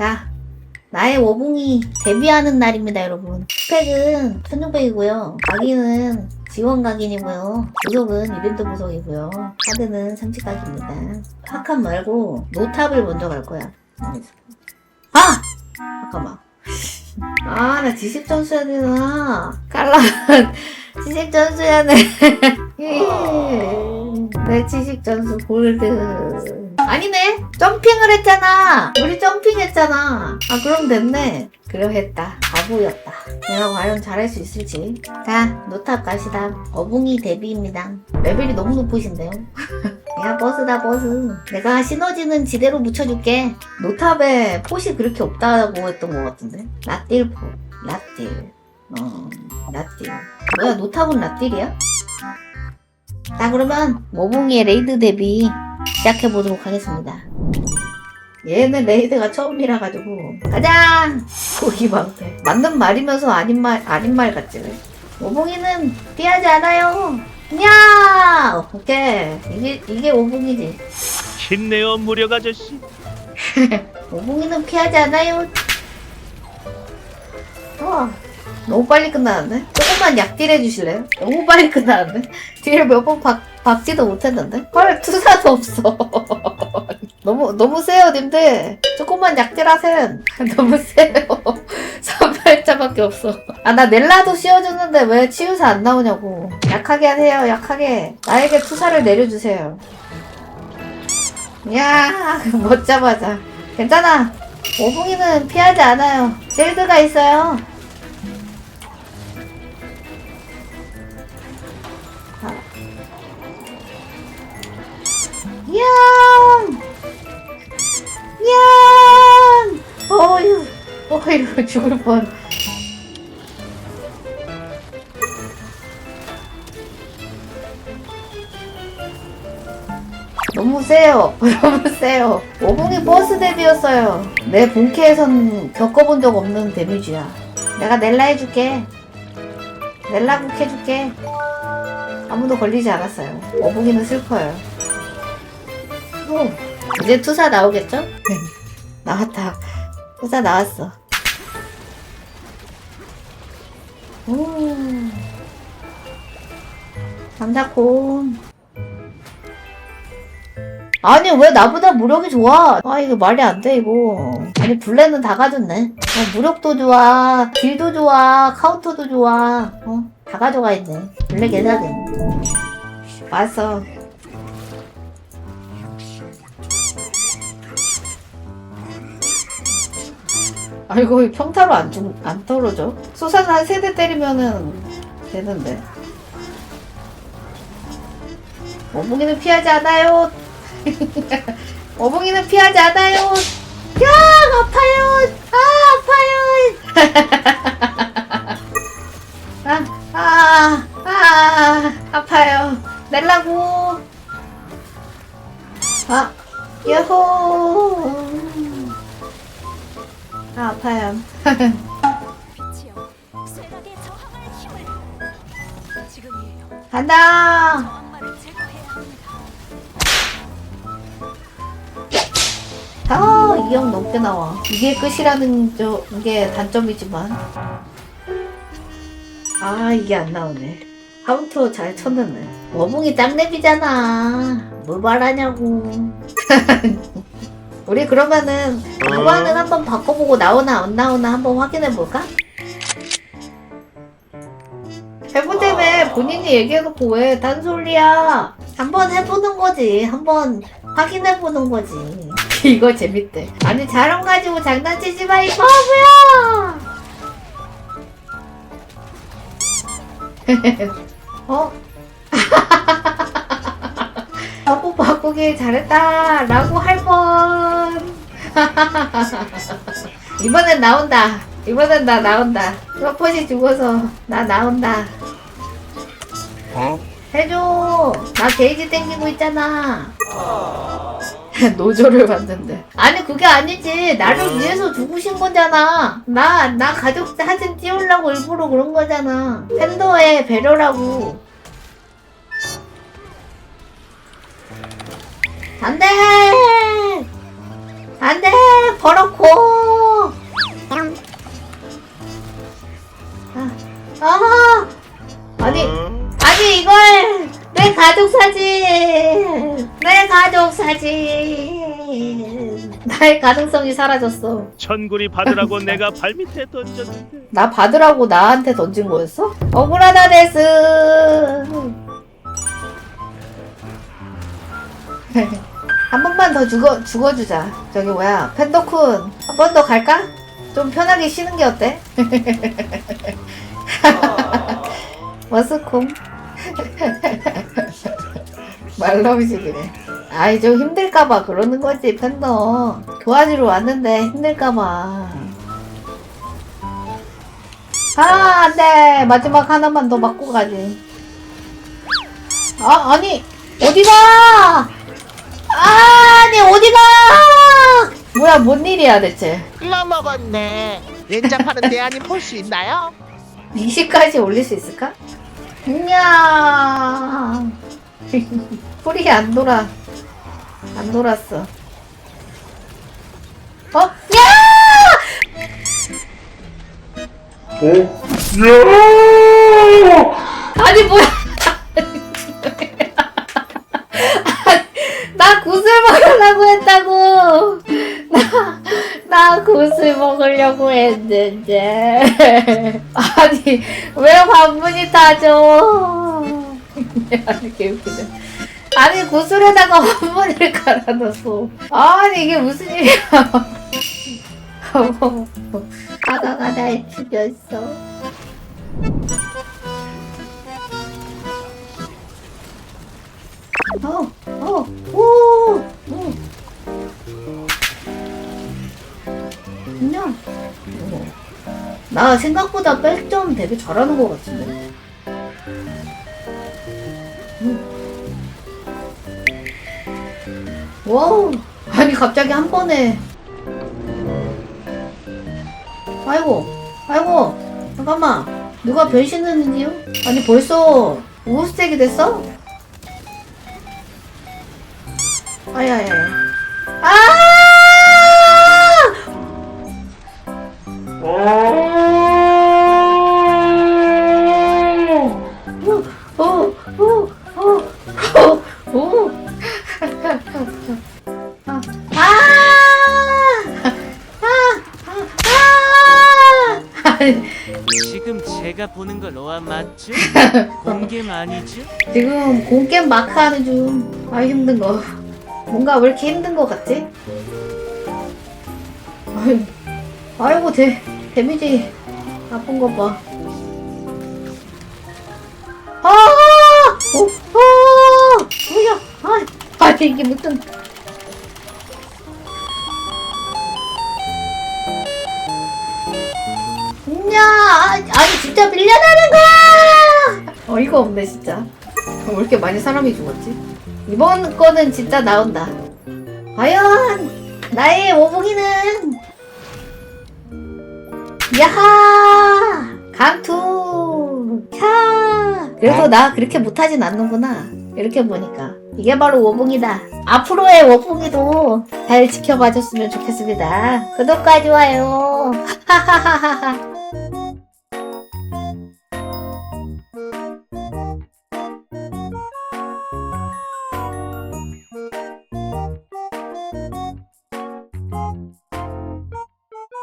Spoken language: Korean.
자, 나의 워붕이 데뷔하는 날입니다, 여러분. 스펙은 1600이고요. 각인은 지원 각인이고요. 부속은 이벤트 부속이고요. 카드는 상식 각입니다. 학합 말고 노탑을 먼저 갈 거야. 아! 잠깐만. 아, 나 지식 전수 해야 되나? 깔라. 지식 전수 해야 돼. 내 지식 전수 골드. 아니네. 점핑을 했잖아. 우리 점핑했잖아. 아, 그럼 됐네. 그려했다. 바보였다. 내가 과연 잘할 수 있을지. 자, 노탑 가시다. 어붕이 데뷔입니다. 레벨이 너무 높으신데요? 야, 버스다, 버스. 내가 시너지는 지대로 붙여줄게. 노탑에 pot이 그렇게 없다고 했던 것 같은데. 라딜 포. 라딜. 어, 라딜. 뭐야, 노탑은 라딜이야? 자, 그러면 모붕이의 레이드 데뷔 시작해 보도록 하겠습니다. 얘는 레이드가 처음이라 가지고 가자 고기 방패 맞는 말이면서 아닌 말 아닌 말 같지 왜? 오봉이는 피하지 않아요. 야 오케이 이게 이게 오봉이지. 힘내어 무력 아저씨. 오봉이는 피하지 않아요. 와 너무 빨리 끝나는데? 조금만 약딜 해주실래요? 너무 빨리 끝나는데? 딜을 몇 번 박지도 못했는데? 헐 투사도 없어. 너무 너무 세요 님들. 조금만 약딜하세요. 너무 세요. 3발자밖에 없어. 아 나 넬라도 씌워주는데 왜 치유사 안 나오냐고. 약하게 하세요 약하게. 나에게 투사를 내려주세요. 야 멋자마자. 괜찮아. 오붕이는 피하지 않아요. 실드가 있어요. 양! 양! 어휴, 어휴, 죽을 뻔. 너무 세요. 너무 세요. 오봉이 버스 데뷔였어요. 내 본캐에선 겪어본 적 없는 데미지야. 내가 넬라 해줄게. 넬라 국 해줄게. 아무도 걸리지 않았어요. 오봉이는 슬퍼요. 오, 이제 투사 나오겠죠? 나왔다. 투사 나왔어. 오. 감자콘. 아니 왜 나보다 무력이 좋아? 아 이거 말이 안 돼 이거. 아니 블레는 다 가졌네. 어, 무력도 좋아, 딜도 좋아, 카운터도 좋아. 어? 다 가져가 있네. 블레 개사네. 왔어. 아이고 평타로 안, 죽, 안 떨어져. 소산 한 세 대 때리면은 되는데. 어봉이는 피하지 않아요. 어봉이는 피하지 않아요. 야 아파요. 아 아파요. 아, 아, 아, 아파요. 낼라고. 아 야호 아, 아파요. 간다. 아, 이형 높게 나와. 이게 끝이라는 저 이게 단점이지만. 아, 이게 안 나오네. 카운터 잘 쳤는데. 워붕이 짱랩이잖아. 뭘 말하냐고. 우리 그러면은 무반응 한번 바꿔보고 나오나 안 나오나 한번 확인해 볼까? 해보자며 본인이 얘기해놓고 왜 딴소리야? 한번 해보는 거지. 한번 확인해보는 거지. 이거 재밌대. 아니 자랑 가지고 장난치지 마, 이 바보야! 어? 바꾸기 잘했다. 라고 할 뻔. 이번엔 나온다. 이번엔 나 나온다. 서폿이 죽어서 나 나온다. 해줘. 나 게이지 땡기고 있잖아. 노조를 봤는데. 아니 그게 아니지. 나를 위해서 죽으신 거잖아. 나 나 가족 사진 띄우려고 일부러 그런 거잖아. 팬더의 배려라고. 안돼 안돼 버럭고! 아, 아 아니 아니 이걸 내 가족 사진! 내 가족 사진! 나의 가능성이 사라졌어. 천군이 받으라고 내가 발밑에 던졌는데. 나 받으라고 나한테 던진 거였어? 억울하다 데스 한 번만 더 죽어 죽어주자. 저기 뭐야 팬더쿤 한 번 더 갈까? 좀 편하게 쉬는 게 어때? 머스콤. 말넘식이네 아이 좀 힘들까봐 그러는 거지 팬더. 도와주러 왔는데 힘들까봐. 아 안 돼. 마지막 하나만 더 맞고 가지. 아 아니 어디 가 아니 어디가 뭐야 뭔 일이야 대체 글러먹었네. 연장하는데 아님 볼수 있나요? 20까지 올릴 수 있을까? 안녕 풀이 안 돌아 안 돌았어 어? 야! 아니 뭐야 먹으려고 했다고. 나, 나 굿을 먹으려고 했는데. 아니 왜 반문이 타죠? 아니 개웃기네. 아니 구슬에다가 반문을 갈아놨어 아니 이게 무슨 일이야? 아가가 날 죽였어. 어, 어, 오, 오. 나 생각보다 백점 되게 잘하는 것 같은데. 음. 와우, 아니 갑자기 한 번에. 아이고, 아이고, 잠깐만. 누가 변신했는지요? 아니 벌써 우스색이 됐어? 아야야야. 아! 지금 제가 보는 거 로아 맞죠? 공개 아니죠? 지금 공겜 하는 중. 아 힘든 거. 뭔가 왜 이렇게 힘든 거 같지? 아이, 아이고 데 데미지 나쁜 거 봐. 아! 오, 아! 뭐야? 아, 아니 이게 무슨? 야, 아니 진짜 밀려나는 거야! 어이가 없네 진짜. 왜 이렇게 많이 사람이 죽었지? 이번 거는 진짜 나온다. 과연 나의 오봉이는 야하! 강투 캬! 그래도 나 그렇게 못하진 않는구나. 이렇게 보니까. 이게 바로 오봉이다. 앞으로의 오봉이도 잘 지켜봐 줬으면 좋겠습니다. 구독과 좋아요. 하하하하하